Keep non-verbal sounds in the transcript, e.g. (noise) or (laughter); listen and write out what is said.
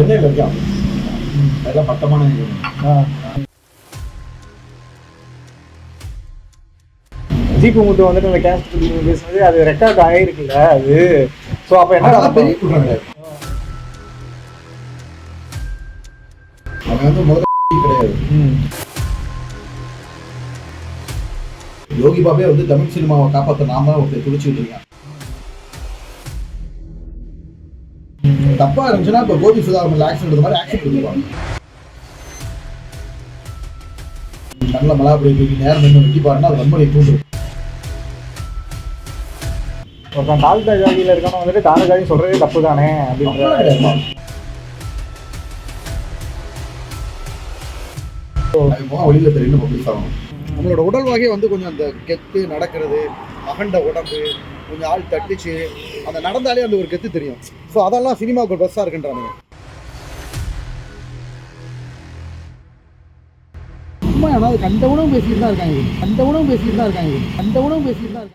சென்னையில் இருக்கான் அதெல்லாம் பட்டமான. ஜிபி முத்து வந்துட்டு அந்த கேஸ்ட் பேசுனது அது ரெக்கார்ட் ஆகிருக்குல்ல அது. ஸோ அப்போ என்ன பெரிய குற்றம் கிடையாது அவன் வந்து முதல்ல (laughs) கிடையாது. யோகி பாபே வந்து தமிழ் சினிமாவை காப்பாற்ற நாம தான் ஒருத்தர் துடிச்சுட்டு இருக்கான் தப்பா இருந்துச்சுன்னா இப்ப கோபி சுதாகர் ஆக்ஷன் எடுத்த மாதிரி ஆக்ஷன் எடுத்துருவாங்க நல்ல மலாபுரி தூக்கி நேரம் நின்று வெட்டி பாருன்னா அது வன்முறை தூண்டும் ஒருத்தன் தாழ்த்த ஜாதியில் இருக்கான வந்துட்டு தாழ்ந்த ஜாதி சொல்றதே தப்பு தானே அப்படின்ற வெளியில தெரியும் பப்ளிக் ஆகணும் நம்மளோட உடல் வகையை வந்து கொஞ்சம் அந்த கெத்து நடக்கிறது அகண்ட உடம்பு கொஞ்சம் ஆள் தட்டிச்சு அந்த நடந்தாலே அந்த ஒரு கெத்து தெரியும். ஸோ அதெல்லாம் சினிமாவுக்கு ஒரு ப்ளஸ்ஸாக இருக்குன்றானுங்க. சும்மா ஆனால் கண்ட உணவு பேசிட்டு தான் இருக்காங்க. கண்ட உணவு பேசிட்டு தான் இருக்காங்க. கண்ட உணவு பேசிட்டு தான் இருக்காங்க.